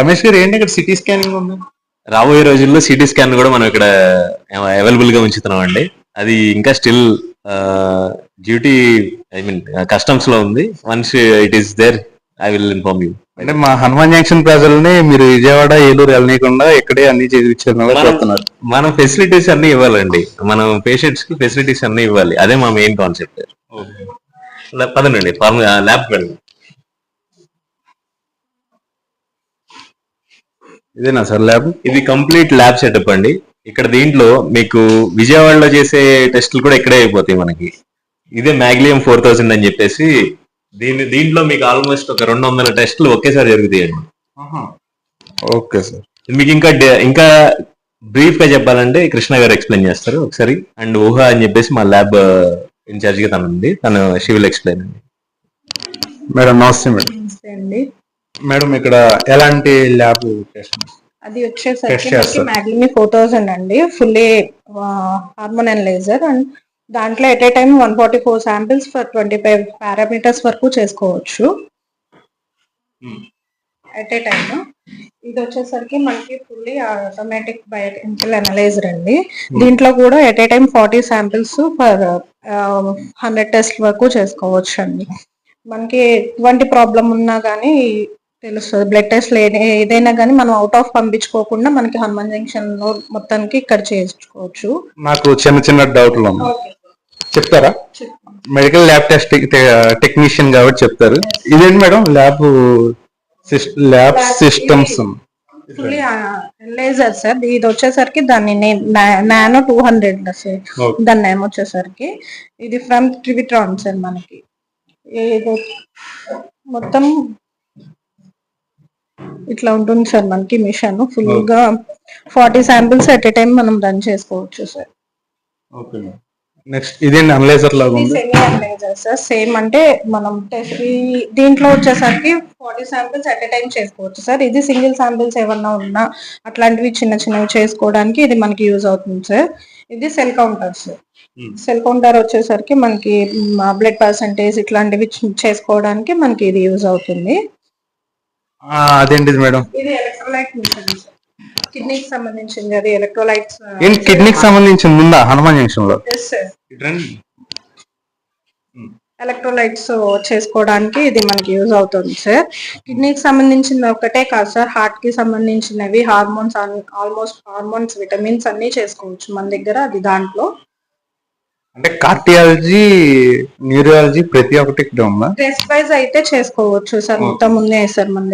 రమేష్ గారు ఏంటి ఇక్కడ సిటీ స్కానింగ్ ఉంది? రాబోయే రోజుల్లో సిటీ స్కాన్ కూడా మనం ఇక్కడ అవైలబుల్గా ఉంచుతున్నాం అండి అది ఇంకా స్టిల్ డ్యూటీ ఐ మీన్ కస్టమ్స్లో ఉంది. Once it is there I will inform you అంటే మా హనుమాన్ జంక్షన్ ప్రజల్ని మీరు విజయవాడ ఏలూరు వెళ్ళనీయకుండా ఇక్కడే అన్ని చూస్తున్నారు మనం ఫెసిలిటీస్ అన్ని ఇవ్వాలండి. మనం పేషెంట్స్కి ఫెసిలిటీస్ అన్ని ఇవ్వాలి. అదే మా మెయిన్ కాన్సెప్ట్ పదండి ఫార్మ్ ల్యాబ్ వెళ్ళండి ఇదేనా సార్ ల్యాబ్? ఇది కంప్లీట్ ల్యాబ్ సెటప్ అండి. ఇక్కడ దీంట్లో మీకు విజయవాడలో చేసే టెస్టులు కూడా ఇక్కడే అయిపోతాయి మనకి. ఇదే మ్యాగ్లియం ఫోర్ థౌసండ్ అని చెప్పేసి దీని దీంట్లో మీకు ఆల్మోస్ట్ ఒక రెండు వందల టెస్టులు ఒకేసారి జరుగుతాయండి. Okay sir. మీకు ఇంకా డే- ఇంకా బ్రీఫ్గా చెప్పాలంటే కృష్ణ గారు ఎక్స్ప్లెయిన్ చేస్తారు ఒకసారి. అండ్ ఊహ అని చెప్పేసి మా ల్యాబ్ ఇన్ఛార్జ్గా తను ఉంది తను షీ విల్ ఎక్స్ప్లెయిన్ అండి. మేడం నమస్తే మేడం. నమస్తే అండి. మేడం ఇక్కడ ఎలాంటి ల్యాబ్ టెస్ట్ అది వచ్చేసరికి. మ్యాగ్లిమి ఫోర్ థౌసండ్ అండి. ఫుల్లీ హార్మోన్ అనలైజర్ అండ్ దాంట్లో at a time one forty four samples for twenty five parameters వరకు చేసుకోవచ్చు. At a time. ఇది వచ్చేసరికి మనకి ఫుల్లీ ఆటోమేటిక్ బయోకెమికల్ అనలైజర్ అండి. దీంట్లో కూడా at a time forty samples for hundred test వరకు చేసుకోవచ్చు అండి. మనకి ఎటువంటి ప్రాబ్లం ఉన్నా కానీ తెలుస్తుంది. బ్లడ్ టెస్ట్ ఏదైనా కానీ మనం అవుట్ ఆఫ్ పంపించుకోకుండా మనకి హనుమాన్ జంక్షన్లో మొత్తానికి ఇక్కడ చేయించుకోవచ్చు. నాకు చిన్న చిన్న డౌట్లు చెప్తారా? మెడికల్ ల్యాబ్ టెస్ట్ టెక్నీషియన్ కాబట్టి చెప్తారు. ఇదేంటి madam? Lab lab systems analyser sir ఇది వచ్చేసరికి దాని name nano two hundred sir. దాని నేమ్ వచ్చేసరికి ఇది ఫ్రమ్ ట్రివిట్రాన్ సార్ మనకి. మొత్తం ఇట్లా ఉంటుంది సార్ మనకి మిషన్. ఫుల్గా forty samples at a time మనం రన్ చేసుకోవచ్చు సార్. ఓకే నెక్స్ట్ ఇదేంటి అనలైజర్ లాగా ఉంది? Semi analyser sir. సేమ్ అంటే మనం టెస్ట్ దీంట్లో వచ్చేసరికి forty samples at a time చేసుకోవచ్చు సార్. ఇది సింగిల్ శాంపిల్స్ ఏమన్నా ఉన్నా అట్లాంటివి చిన్న చిన్నవి చేసుకోవడానికి ఇది మనకి యూజ్ అవుతుంది సార్. ఇది cell counter sir. Cell counter వచ్చేసరికి మనకి బ్లడ్ పర్సంటేజ్ ఇట్లాంటివి చేసుకోవడానికి మనకి ఇది యూజ్ అవుతుంది. అదేంటిది మేడం? ఇది ఎలక్ట్రోలైట్ మిషన్ కిడ్నీకి సంబంధించింది అది ఎలక్ట్రోలైట్స్ ఏంటి కిడ్నీకి సంబంధించింది? ఉందా? హనుమాన్ జంక్షన్లో సార్ ఎలక్ట్రోలైట్స్ చేసుకోవడానికి ఇది మనకి యూజ్ అవుతుంది సార్ కిడ్నీకి సంబంధించిన ఒకటే కాదు సార్ హార్ట్కి సంబంధించినవి హార్మోన్స్ ఆల్మోస్ట్ హార్మోన్స్ విటమిన్స్ అన్ని చేసుకోవచ్చు మన దగ్గర అది దాంట్లో. అంటే కార్డియాలజీ న్యూరాలజీ ప్రతి ఒక్కటి ఇక్కడ ఉందా? టెస్ట్ వైజ్ అయితే చేసుకోవచ్చు సార్ మొత్తం ఉన్నాయి సార్ మన